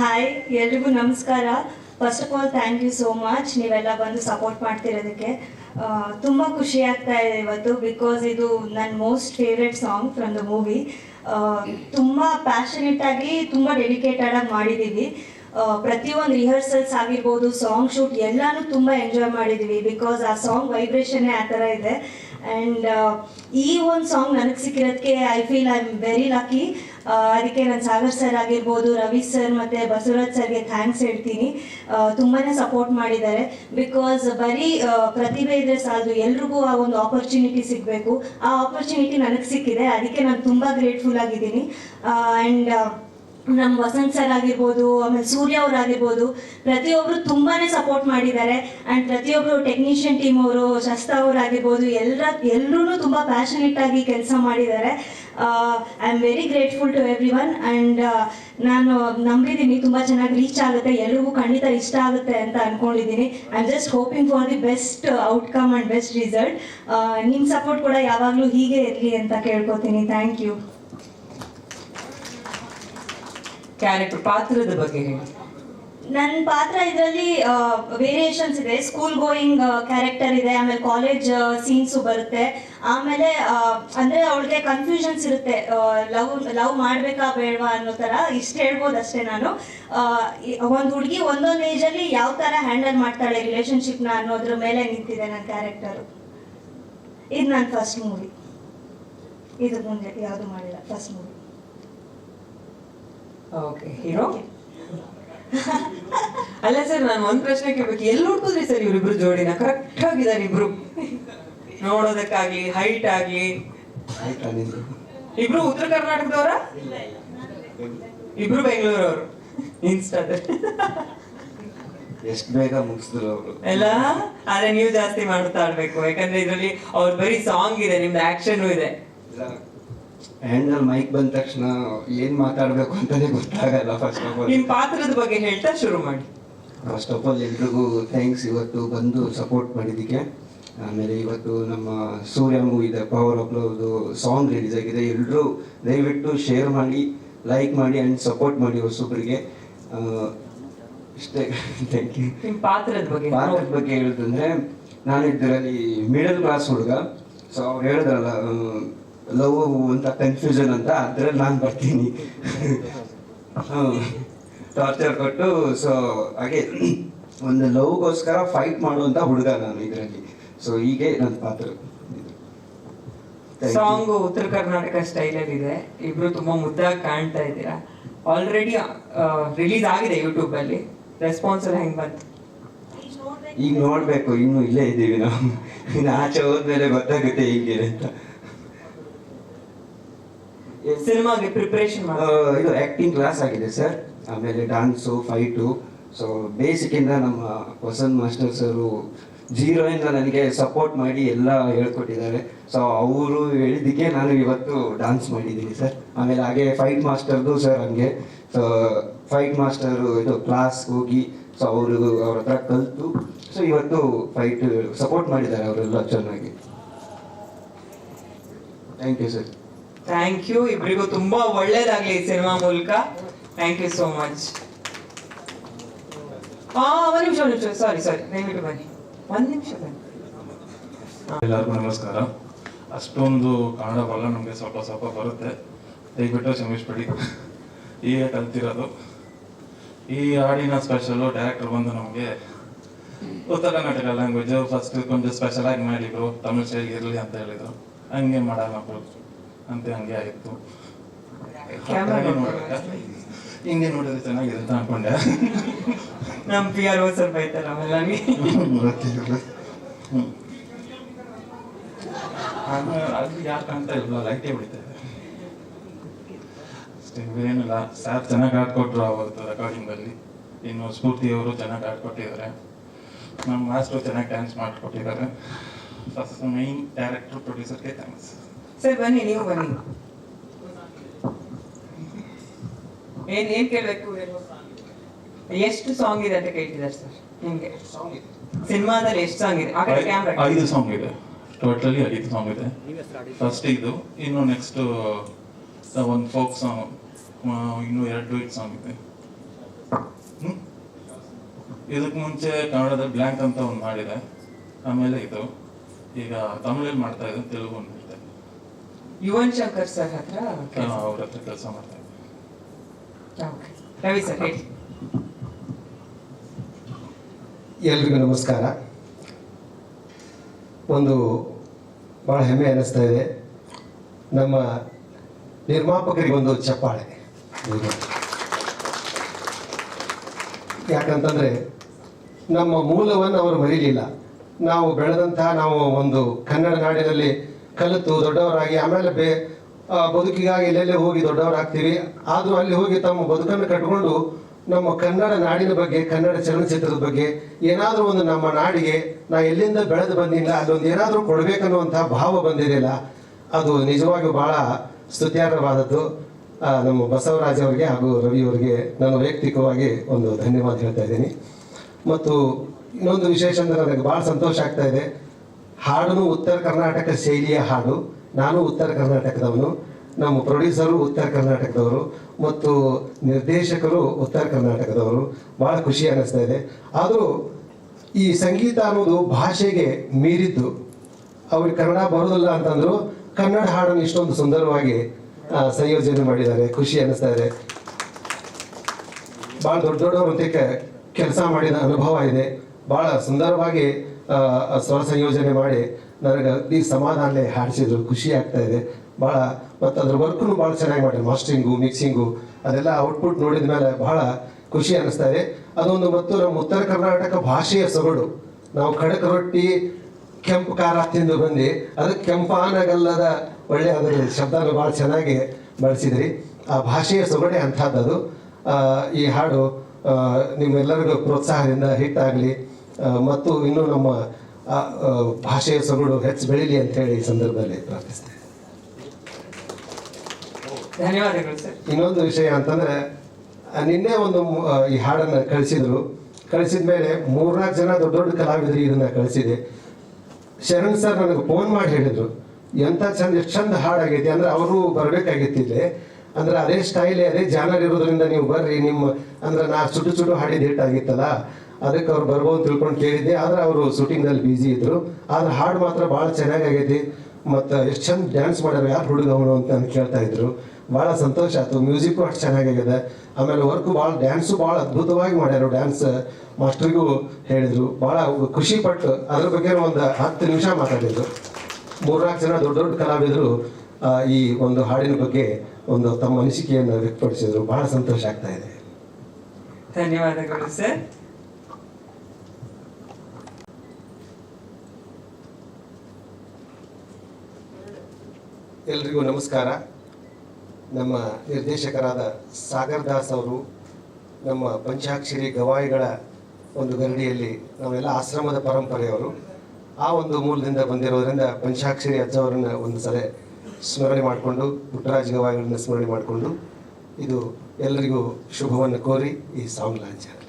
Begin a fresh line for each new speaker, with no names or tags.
Hi ಎಲ್ರಿಗೂ ನಮಸ್ಕಾರ. First of all thank you so much ನೀವೆಲ್ಲ ಬಂದು ಸಪೋರ್ಟ್ ಮಾಡ್ತಿರೋದಕ್ಕೆ ತುಂಬ ಖುಷಿ ಆಗ್ತಾ ಇದೆ ಇವತ್ತು ಬಿಕಾಸ್ ಇದು ನನ್ನ most favourite song from the movie ತುಂಬ ಪ್ಯಾಷನೆಟ್ ಆಗಿ, ತುಂಬ ಡೆಡಿಕೇಟೆಡ್ ಆಗಿ ಮಾಡಿದ್ದೀವಿ ಪ್ರತಿಯೊಂದು ರಿಹರ್ಸಲ್ಸ್ ಆಗಿರ್ಬೋದು ಸಾಂಗ್ ಶೂಟ್ ಎಲ್ಲಾನು ತುಂಬ ಎಂಜಾಯ್ ಮಾಡಿದ್ದೀವಿ ಬಿಕಾಸ್ ಆ ಸಾಂಗ್ ವೈಬ್ರೇಷನ್ನೇ ಆ ಥರ ಇದೆ. ಆ್ಯಂಡ್ ಈ ಒಂದು ಸಾಂಗ್ ನನಗೆ ಸಿಕ್ಕಿರೋದಕ್ಕೆ I feel I am very lucky ಅದಕ್ಕೆ ನಾನು ಸಾಗರ್ ಸರ್ ಆಗಿರ್ಬೋದು, ರವಿ ಸರ್ ಮತ್ತು ಬಸವರಾಜ್ ಸರ್ಗೆ ಥ್ಯಾಂಕ್ಸ್ ಹೇಳ್ತೀನಿ. ತುಂಬಾ ಸಪೋರ್ಟ್ ಮಾಡಿದ್ದಾರೆ. ಬಿಕಾಸ್ ಬರೀ ಪ್ರತಿಭೆ ಇದ್ರೆ ಸಾಲದು, ಎಲ್ರಿಗೂ ಆ ಒಂದು ಆಪರ್ಚುನಿಟಿ ಸಿಗಬೇಕು. ಆ ಆಪರ್ಚುನಿಟಿ ನನಗೆ ಸಿಕ್ಕಿದೆ. ಅದಕ್ಕೆ ನಾನು ತುಂಬ ಗ್ರೇಟ್ಫುಲ್ ಆಗಿದ್ದೀನಿ. ಆ್ಯಂಡ್ ನಮ್ಮ ವಸಂತ್ ಸರ್ ಆಗಿರ್ಬೋದು, ಆಮೇಲೆ ಸೂರ್ಯ ಅವರಾಗಿರ್ಬೋದು ಪ್ರತಿಯೊಬ್ಬರು ತುಂಬಾನೇ ಸಪೋರ್ಟ್ ಮಾಡಿದ್ದಾರೆ. ಆ್ಯಂಡ್ ಪ್ರತಿಯೊಬ್ಬರು ಟೆಕ್ನಿಷಿಯನ್ ಟೀಮ್ ಅವರು ಶಸ್ತಾ ಅವ್ರು ಆಗಿರ್ಬೋದು ಎಲ್ಲ ಎಲ್ಲರೂ ತುಂಬ ಆಗಿ ಕೆಲಸ ಮಾಡಿದ್ದಾರೆ. I am very grateful to everyone and ನಾನು ನಂಬಿದ್ದೀನಿ ತುಂಬ ಚೆನ್ನಾಗಿ ರೀಚ್ ಆಗುತ್ತೆ. ಎಲ್ರಿಗೂ ಖಂಡಿತ ಇಷ್ಟ ಆಗುತ್ತೆ ಅಂತ ಅನ್ಕೊಂಡಿದ್ದೀನಿ I am just hoping for the best outcome and best result ನಿಮ್ಮ ಸಪೋರ್ಟ್ ಕೂಡ ಯಾವಾಗಲೂ ಹೀಗೆ ಇರಲಿ ಅಂತ ಕೇಳ್ಕೊತೀನಿ. ಥ್ಯಾಂಕ್ ಯು
ಕ್ಯಾರೆಕ್ಟರ್ ಪಾತ್ರದ ಬಗ್ಗೆ ಹೇಳಿ.
ನನ್ನ ಪಾತ್ರ ಇದರಲ್ಲಿ ವೇರಿಯೇಷನ್ಸ್ ಇದೆ. ಸ್ಕೂಲ್ ಗೋಯಿಂಗ್ ಕ್ಯಾರೆಕ್ಟರ್ ಇದೆ, ಆಮೇಲೆ ಕಾಲೇಜ್ ಸೀನ್ಸು ಬರುತ್ತೆ. ಆಮೇಲೆ ಅಂದರೆ ಅವಳಿಗೆ ಕನ್ಫ್ಯೂಷನ್ಸ್ ಇರುತ್ತೆ. ಲವ್ ಲವ್ ಮಾಡಬೇಕಾ ಬೇಡವಾ ಅನ್ನೋ ಥರ ಇಷ್ಟು ಹೇಳ್ಬೋದು ಅಷ್ಟೇ ನಾನು. ಒಂದು ಹುಡುಗಿ ಒಂದೊಂದು ಏಜಲ್ಲಿ ಯಾವ ಥರ ಹ್ಯಾಂಡಲ್ ಮಾಡ್ತಾಳೆ ರಿಲೇಷನ್ಶಿಪ್ನ ಅನ್ನೋದ್ರ ಮೇಲೆ ನಿಂತಿದೆ ನನ್ನ ಕ್ಯಾರೆಕ್ಟರು ಇದು ನನ್ನ ಫಸ್ಟ್ ಮೂವಿ ಇದು ಮುಂದೆ ಯಾವುದು ಮಾಡಿಲ್ಲ ಫಸ್ಟ್ ಮೂವಿ
ಓಕೆ ಹೀರೋ? ಅಲ್ಲ ಸರ್ ನಾನು ಒಂದು ಪ್ರಶ್ನೆ ಕೇಳ್ಬೇಕು. ಎಲ್ಲಿ ನೋಡ್ಕೋದ್ರಿ ಸರ್ ಇವರಿಬ್ರು ಜೋಡಿನ? ಕರೆಕ್ಟ್ ಆಗಿದ್ದಾರೆ ಇಬ್ರು. ನೋಡೋದಕ್ಕಾಗ್ಲಿ ಹೈಟ್ ಆಗ್ಲಿ.
ನಿಂದು
ಇಬ್ರು ಉತ್ತರ ಕರ್ನಾಟಕದವರ? ಇಬ್ರು ಬೆಂಗಳೂರವರು. ಇನ್ಸ್ಟಾದಲ್ಲಿ
ಎಷ್ಟು ಬೇಗ ಮುಗಿಸಿದ್ರು ಅವರು.
ಎಲ್ಲ ಆದ್ರೆ ನೀವು ಜಾಸ್ತಿ ಮಾಡ್ತಾ ಇರ್ಬೇಕು ಯಾಕಂದ್ರೆ ಇದ್ರಲ್ಲಿ ಅವ್ರ ಬರೀ ಸಾಂಗ್ ಇದೆ ನಿಮ್ದು ಆಕ್ಷನ್ ಇದೆ.
ಹ್ಯಾಂಡಲ್ ಮೈಕ್ ಬಂದ ತಕ್ಷಣ ಏನ್ ಮಾತಾಡ್ಬೇಕು ಅಂತಾನೆ ಗೊತ್ತಾಗಲ್ಲ ಫಸ್ಟ್ ಆಫ್ ಆಲ್
ನಿಮ್ ಪಾತ್ರದ ಬಗ್ಗೆ ಹೇಳ್ತಾ ಶುರು ಮಾಡಿ.
ಫಸ್ಟ್ ಆಫ್ ಆಲ್ ಎಲ್ರಿಗೂ ಥ್ಯಾಂಕ್ಸ್ ಇವತ್ತು ಬಂದು ಸಪೋರ್ಟ್ ಮಾಡಿದ್ದಕ್ಕೆ. ಆಮೇಲೆ ಇವತ್ತು ನಮ್ಮ ಸೂರ್ಯ ಮೂವಿದ ಪವರ್ ಆಫ್ ಲವ್ದು ಸಾಂಗ್ ರಿಲೀಸ್ ಆಗಿದೆ. ಎಲ್ಲರೂ ದಯವಿಟ್ಟು ಶೇರ್ ಮಾಡಿ ಲೈಕ್ ಮಾಡಿ ಆ್ಯಂಡ್ ಸಪೋರ್ಟ್ ಮಾಡಿ ಹೊಸಬ್ರಿಗೆ. ಇಷ್ಟೇ. ಥ್ಯಾಂಕ್ ಯು
ನಿಮ್ಮ ಪಾತ್ರದ ಬಗ್ಗೆ
ಪಾತ್ರದ ಬಗ್ಗೆ ಹೇಳುದಂದ್ರೆ ನಾನು ಇದರಲ್ಲಿ ಮಿಡಲ್ ಕ್ಲಾಸ್ ಹುಡುಗ. ಸೊ ಅವ್ರು ಹೇಳಿದ್ರಲ್ಲ ಲವ್ ಅಂತ ಕನ್ಫ್ಯೂಷನ್ ಅಂತ ಅದ್ರಲ್ಲಿ ನಾನು ಬರ್ತೀನಿ. ಟಾರ್ಚರ್ ಕೊಟ್ಟು ಸೊ ಹಾಗೆ ಒಂದು ಲವ್ಗೋಸ್ಕರ ಫೈಟ್ ಮಾಡುವಂತ ಹುಡುಗ ನಾನು ಇದರಲ್ಲಿ. ಸೊ ಹೀಗೆ ನನ್ನ ಪಾತ್ರ.
ಸಾಂಗ್ ಉತ್ತರ ಕರ್ನಾಟಕ ಸ್ಟೈಲಲ್ಲಿ ಇದೆ ಇಬ್ರು ತುಂಬಾ ಮುದ್ದಾಗಿ ಕಾಣ್ತಾ ಇದ್ದೀರಾ? ಆಲ್ರೆಡಿ ರಿಲೀಸ್ ಆಗಿದೆ ಯೂಟ್ಯೂಬ್ ಅಲ್ಲಿ. ರೆಸ್ಪಾನ್ಸ್ ಎಲ್ಲ ಹೆಂಗ್ ಬಂತು?
ಈಗ ನೋಡ್ಬೇಕು ಇನ್ನು ಇಲ್ಲೇ ಇದ್ದೀವಿ ನಾವು. ಇನ್ನು ಆಚೆ ಹೋದ್ಮೇಲೆ ಗೊತ್ತಾಗುತ್ತೆ ಹೇಗಿದೆ ಅಂತ.
ಸಿನಿಮಾಗೆ ಪ್ರಿಪರೇಷನ್
ಇದು ಆಕ್ಟಿಂಗ್ ಕ್ಲಾಸ್ ಆಗಿದೆ ಸರ್ ಆಮೇಲೆ ಡಾನ್ಸು ಫೈಟು ಸೊ ಬೇಸಿಕ್ಕಿಂದ ನಮ್ಮ ವಸಂತ್ ಮಾಸ್ಟರ್ ಸರು ಇಂದ ನನಗೆ ಸಪೋರ್ಟ್ ಮಾಡಿ ಎಲ್ಲ ಹೇಳ್ಕೊಟ್ಟಿದ್ದಾರೆ. ಸೊ ಅವರು ಹೇಳಿದ್ದಕ್ಕೆ ನಾನು ಇವತ್ತು ಡಾನ್ಸ್ ಮಾಡಿದ್ದೀನಿ ಸರ್ ಆಮೇಲೆ ಹಾಗೆ ಫೈಟ್ ಮಾಸ್ಟರ್ದು ಸರ್ ಹಂಗೆ. ಸೊ ಫೈಟ್ ಮಾಸ್ಟರು ಇದು ಕ್ಲಾಸ್ ಹೋಗಿ ಸೊ ಅವರು ಅವ್ರ ಹತ್ರ ಕಲಿತು ಸೊ ಇವತ್ತು ಫೈಟ್ ಸಪೋರ್ಟ್ ಮಾಡಿದ್ದಾರೆ ಅವರೆಲ್ಲ ಚೆನ್ನಾಗಿ. Thank you sir
thank you ಇಬ್ಬರಿಗೂ ತುಂಬಾ ಒಳ್ಳೇದಾಗ್ಲಿ ಈ ಸಿನಿಮಾ ಮೂಲಕ. ಥ್ಯಾಂಕ್ ಯು ಸೋ ಮಚ್ ಒಂದು ನಿಮಿಷ ಸಾರಿ ಸಾರಿ ಒಂದ್ ನಿಮಿಷ
ಎಲ್ಲರಿಗೂ ನಮಸ್ಕಾರ. ಅಷ್ಟೊಂದು ಕನ್ನಡ ಬಲ್ಲ ನಮಗೆ ಸ್ವಲ್ಪ ಸ್ವಲ್ಪ ಬರುತ್ತೆ. ದಯವಿಟ್ಟು ಕ್ಷಮಿಸ್ಬಿಡಿ. ಈಗ ಕಲ್ತಿರೋದು. ಈ ಹಾಡಿನ ಸ್ಪೆಷಲು ಡೈರೆಕ್ಟರ್ ಬಂದು ನಮಗೆ ಉತ್ತರ ಕರ್ನಾಟಕ ಲ್ಯಾಂಗ್ವೇಜ್ ಫಸ್ಟ್ ಕೊಂಚ ಸ್ಪೆಷಲ್ ಆಗಿ ಮಾಡಿದ್ರು. ತಮಿಳ್ ಸ್ಟೈಲ್ ಇರಲಿ ಅಂತ ಹೇಳಿದರು. ಹಂಗೆ ಮಾಡೋಣ ಬ್ರೋ ಅಂತ ಹಂಗೆ ನೋಡಿದ್ರೆ ಹಿಂಗೆ ನೋಡಿದ್ರೆ ಚೆನ್ನಾಗಿದೆ ಅಂತ ಅನ್ಕೊಂಡೆ.
ನಮ್ ಪಿ ಆರ್ ಓ ನನಗೆ
ಹ್ಮ್. ಆಮೇಲೆ ಅದು ಯಾಕೆ ಕಾಣ್ತಾ ಇಲ್ಲ ಲೈಟೇ ಬಿಡ್ತಾರೆ ಏನಿಲ್ಲ ಸರ್ ಚೆನ್ನಾಗಿ ಹಾಡ್ಕೊಟ್ರು ಅವತ್ತು ರೆಕಾರ್ಡಿಂಗಲ್ಲಿ ಇನ್ನು ಸ್ಫೂರ್ತಿಯವರು ಚೆನ್ನಾಗಿ ಹಾಡ್ಕೊಟ್ಟಿದ್ದಾರೆ ನಮ್ಮ ಮಾಸ್ಟ್ರು ಚೆನ್ನಾಗಿ ಡ್ಯಾನ್ಸ್ ಮಾಡಿಕೊಟ್ಟಿದ್ದಾರೆ. ಫಸ್ಟ್ ಮೈನ್ ಡೈರೆಕ್ಟರ್ ಪ್ರೊಡ್ಯೂಸರ್ಗೆ ಥ್ಯಾಂಕ್ಸ್
ಸರ್ ಬನ್ನಿ ನೀವು ಬನ್ನಿ. ಏನ್ ಏನ್ ಕೇಳ್ಬೇಕು ಎಷ್ಟು ಸಾಂಗ್ ಇದೆ ಅಂತ ಕೇಳ್ತಿದ್ದಾರೆ ಸರ್ ನಿಮ್ಗೆ? ಸಿನಿಮಾದಲ್ಲಿ ಎಷ್ಟು ಸಾಂಗ್ ಇದೆ? ಆ ಕಡೆ ಕ್ಯಾಮ್ರಾ
ಐದು ಸಾಂಗ್ ಇದೆ. ಟೋಟಲಿ ಐದು ಸಾಂಗ್ ಇದೆ. ಫಸ್ಟ್ ಇದು ಇನ್ನು ನೆಕ್ಸ್ಟ್ ಒಂದು ಫೋಕ್ ಸಾಂಗ್ ಇನ್ನು ಎರಡು ಡ್ಯೂಟ್ ಸಾಂಗ್ ಇದೆ? ಇದಕ್ಕೆ ಮುಂಚೆ ಕನ್ನಡದ ಬ್ಲ್ಯಾಂಕ್ ಅಂತ ಒಂದು ಮಾಡಿದೆ. ಆಮೇಲೆ ಇದು ಈಗ ತಮಿಳಲ್ಲಿ ಮಾಡ್ತಾ ಇದ್ದೆ ತೆಲುಗು
ಯುವನ್ ಶಂಕರ್ ಸರ್ ಹತ್ರ ಕೆಲ್ಸ.
ಅವ್ರ ಹತ್ರ ಕೆಲಸ ಮಾಡ್ತಾ
ರವಿ ಸರ್ ಹೇಳಿ
ಎಲ್ರಿಗೂ ನಮಸ್ಕಾರ ಒಂದು ಭಾಳ ಹೆಮ್ಮೆ ಅನ್ನಿಸ್ತಾ ಇದೆ ನಮ್ಮ ನಿರ್ಮಾಪಕರಿಗೊಂದು ಚಪ್ಪಾಳೆ ಯಾಕಂತಂದರೆ ನಮ್ಮ ಮೂಲವನ್ನು ಅವರು ಮರೀಲಿಲ್ಲ ನಾವು ಬೆಳೆದಂತಹ ನಾವು ಒಂದು ಕನ್ನಡ ನಾಡಿನಲ್ಲಿ ಕಲಿತು ದೊಡ್ಡವರಾಗಿ, ಆಮೇಲೆ ಬೇ ಬದುಕಿಗಾಗಿ ಎಲ್ಲೆಲ್ಲೇ ಹೋಗಿ ದೊಡ್ಡವರಾಗ್ತೀವಿ ಆದರೂ ಅಲ್ಲಿ ಹೋಗಿ ತಮ್ಮ ಬದುಕನ್ನು ಕಟ್ಕೊಂಡು ನಮ್ಮ ಕನ್ನಡ ನಾಡಿನ ಬಗ್ಗೆ, ಕನ್ನಡ ಚಲನಚಿತ್ರದ ಬಗ್ಗೆ ಏನಾದರೂ ಒಂದು ನಮ್ಮ ನಾಡಿಗೆ ನಾ ಎಲ್ಲಿಂದ ಬೆಳೆದು ಬಂದಿಲ್ಲ ಅದೊಂದು ಏನಾದರೂ ಕೊಡಬೇಕನ್ನುವಂಥ ಭಾವ ಬಂದಿದೆಯಲ್ಲ, ಅದು ನಿಜವಾಗಿಯೂ ಭಾಳ ಸ್ತುತ್ಯಾರ್ಹವಾದದ್ದು. ನಮ್ಮ ಬಸವರಾಜ್ ಅವರಿಗೆ ಹಾಗೂ ರವಿಯವರಿಗೆ ನಾನು ವೈಯಕ್ತಿಕವಾಗಿ ಒಂದು ಧನ್ಯವಾದ ಹೇಳ್ತಾ ಇದ್ದೀನಿ. ಮತ್ತು ಇನ್ನೊಂದು ವಿಶೇಷ ಅಂದರೆ ನನಗೆ ಭಾಳ ಸಂತೋಷ ಆಗ್ತಾ ಇದೆ. ಹಾಡನು ಉತ್ತರ ಕರ್ನಾಟಕ ಶೈಲಿಯ ಹಾಡು, ನಾನು ಉತ್ತರ ಕರ್ನಾಟಕದವನು, ನಮ್ಮ ಪ್ರೊಡ್ಯೂಸರು ಉತ್ತರ ಕರ್ನಾಟಕದವರು ಮತ್ತು ನಿರ್ದೇಶಕರು ಉತ್ತರ ಕರ್ನಾಟಕದವರು. ಭಾಳ ಖುಷಿ ಅನ್ನಿಸ್ತಾ ಇದೆ. ಆದರೂ ಈ ಸಂಗೀತ ಅನ್ನೋದು ಭಾಷೆಗೆ ಮೀರಿದ್ದು ಅವ್ರಿಗೆ ಕನ್ನಡ ಬರೋದಿಲ್ಲ ಅಂತಂದ್ರು ಕನ್ನಡ ಹಾಡನ್ನು ಇಷ್ಟೊಂದು ಸುಂದರವಾಗಿ ಸಂಯೋಜನೆ ಮಾಡಿದ್ದಾರೆ. ಖುಷಿ ಅನ್ನಿಸ್ತಾ ಇದೆ. ಭಾಳ ದೊಡ್ಡ ದೊಡ್ಡವರೊಂದಿಗೆ ಕೆಲಸ ಮಾಡಿದ ಅನುಭವ ಇದೆ. ಭಾಳ ಸುಂದರವಾಗಿ ಸ್ವರ ಸಂಯೋಜನೆ ಮಾಡಿ ನನಗೆ ಈ ಸಮಾಧಾನಲೆ ಹಾಡಿಸಿದ್ರು ಖುಷಿ ಆಗ್ತಾ ಇದೆ. ಭಾಳ ಮತ್ತು ಅದ್ರ ವರ್ಕ್ನು ಭಾಳ ಚೆನ್ನಾಗಿ ಮಾಡಿದ್ರು. ಮಾಸ್ಟ್ರಿಂಗು ಮಿಕ್ಸಿಂಗು ಅದೆಲ್ಲ ಔಟ್ಪುಟ್ ನೋಡಿದ ಮೇಲೆ ಬಹಳ ಖುಷಿ ಅನ್ನಿಸ್ತಾ ಇದೆ. ಅದೊಂದು ಮತ್ತು ನಮ್ಮ ಉತ್ತರ ಕರ್ನಾಟಕ ಭಾಷೆಯ ಸೊಗಡು. ನಾವು ಖಡಕ್ ರೊಟ್ಟಿ ಕೆಂಪು ಖಾರ ತಿಂದು ಬಂದು ಅದಕ್ಕೆ ಕೆಂಪಾನಗಲ್ಲದ ಒಳ್ಳೆಯ ಅದರ ಶಬ್ದನ ಭಾಳ ಚೆನ್ನಾಗಿ ಬಳಸಿದ್ರಿ. ಆ ಭಾಷೆಯ ಸೊಗಡೆ ಆ, ಈ ಹಾಡು ನಿಮ್ಮೆಲ್ಲರಿಗೂ ಪ್ರೋತ್ಸಾಹದಿಂದ ಹಿಟ್ಟಾಗಲಿ ಮತ್ತು ಇನ್ನು ನಮ್ಮ ಭಾಷೆಯ ಸೊಗಡು ಹೆಚ್ಚು ಬೆಳೀಲಿ ಅಂತ ಹೇಳಿ ಈ ಸಂದರ್ಭದಲ್ಲಿ ಪ್ರಾರ್ಥಿಸ್ತೇನೆ. ಇನ್ನೊಂದು ವಿಷಯ ಅಂತಂದ್ರೆ ನಿನ್ನೆ ಒಂದು ಈ ಹಾಡನ್ನ ಕಳಿಸಿದ್ರು. ಕಳಿಸಿದ ಮೇಲೆ ಮೂರ್ನಾಲ್ಕು ಜನ ದೊಡ್ಡ ದೊಡ್ಡ ಕಲಾವಿದರು ಇದನ್ನ ಕಳಿಸಿದೆ. ಶರಣ್ ಸರ್ ನನಗೆ ಫೋನ್ ಮಾಡಿ ಹೇಳಿದ್ರು ಎಂತ ಚಂದ ಎಷ್ಟು ಚಂದ ಹಾಡಾಗೈತಿ ಅಂದ್ರೆ ಅವರು ಬರಬೇಕಾಗಿತ್ತಿಲ್ಲಿ. ಅಂದ್ರೆ ಅದೇ ಸ್ಟೈಲ್ ಅದೇ ಜಾನರ್ ಇರೋದ್ರಿಂದ ನೀವು ಬರ್ರಿ ನಿಮ್ಮ ಅಂದ್ರೆ ನಾ ಸುಟ್ಟು ಸುಟ್ಟು ಹಾಡಿದ ಹಿಟ್ ಆಗಿತ್ತಲ್ಲ. ಅದಕ್ಕೆ ಅವ್ರು ಬರ್ಬೋದು ತಿಳ್ಕೊಂಡು ಕೇಳಿದ್ದೆ. ಆದ್ರೆ ಅವರು ಶೂಟಿಂಗ್ನಲ್ಲಿ ಬ್ಯುಸಿ ಇದ್ರು. ಆದ್ರೆ ಹಾಡು ಮಾತ್ರ ಭಾಳ ಚೆನ್ನಾಗೈತಿ ಮತ್ತು ಎಷ್ಟು ಚಂದ ಡ್ಯಾನ್ಸ್ ಮಾಡ್ಯಾರ, ಯಾರು ಹುಡುಗ ಅವನು ಅಂತ ನಾನು ಕೇಳ್ತಾ ಇದ್ರು. ಭಾಳ ಸಂತೋಷ ಆಯ್ತು. ಮ್ಯೂಸಿಕ್ಕು ಅಷ್ಟು ಚೆನ್ನಾಗಿದೆ ಆಮೇಲೆ ವರ್ಕು ಭಾಳ ಡ್ಯಾನ್ಸು ಭಾಳ ಅದ್ಭುತವಾಗಿ ಮಾಡ್ಯಾರು ಡ್ಯಾನ್ಸ್ ಮಾಸ್ಟ್ರಿಗೂ ಹೇಳಿದರು. ಭಾಳ ಖುಷಿ ಪಟ್ಟು ಅದ್ರ ಬಗ್ಗೆ ಒಂದು ಹತ್ತು ನಿಮಿಷ ಮಾತಾಡಿದ್ರು. ಮೂರ್ನಾಲ್ಕು ಜನ ದೊಡ್ಡ ದೊಡ್ಡ ಕಲಾವಿದರು. ಈ ಒಂದು ಹಾಡಿನ ಬಗ್ಗೆ ಒಂದು ತಮ್ಮ ಅನಿಸಿಕೆಯನ್ನು ವ್ಯಕ್ತಪಡಿಸಿದ್ರು. ಭಾಳ ಸಂತೋಷ ಆಗ್ತಾ ಇದೆ.
ಧನ್ಯವಾದಗಳು ಸರ್.
ಎಲ್ರಿಗೂ ನಮಸ್ಕಾರ. ನಮ್ಮ ನಿರ್ದೇಶಕರಾದ ಸಾಗರ್ ದಾಸ್ ಅವರು ನಮ್ಮ ಪಂಚಾಕ್ಷರಿ ಗವಾಯಿಗಳ ಒಂದು ಗರಡಿಯಲ್ಲಿ ನಾವೆಲ್ಲ ಆಶ್ರಮದ ಪರಂಪರೆಯವರು. ಆ ಒಂದು ಮೂಲದಿಂದ ಬಂದಿರೋದರಿಂದ ಪಂಚಾಕ್ಷರಿ ಅಜ್ಜವರನ್ನ ಒಂದು ಸಲ ಸ್ಮರಣೆ ಮಾಡಿಕೊಂಡು, ಪುಟ್ಟರಾಜ ಗವಾಯಿಗಳನ್ನ ಸ್ಮರಣೆ ಮಾಡಿಕೊಂಡು, ಇದು ಎಲ್ಲರಿಗೂ ಶುಭವನ್ನು ಕೋರಿ ಈ ಸಾಂಗ್ ಲಾಂಚ್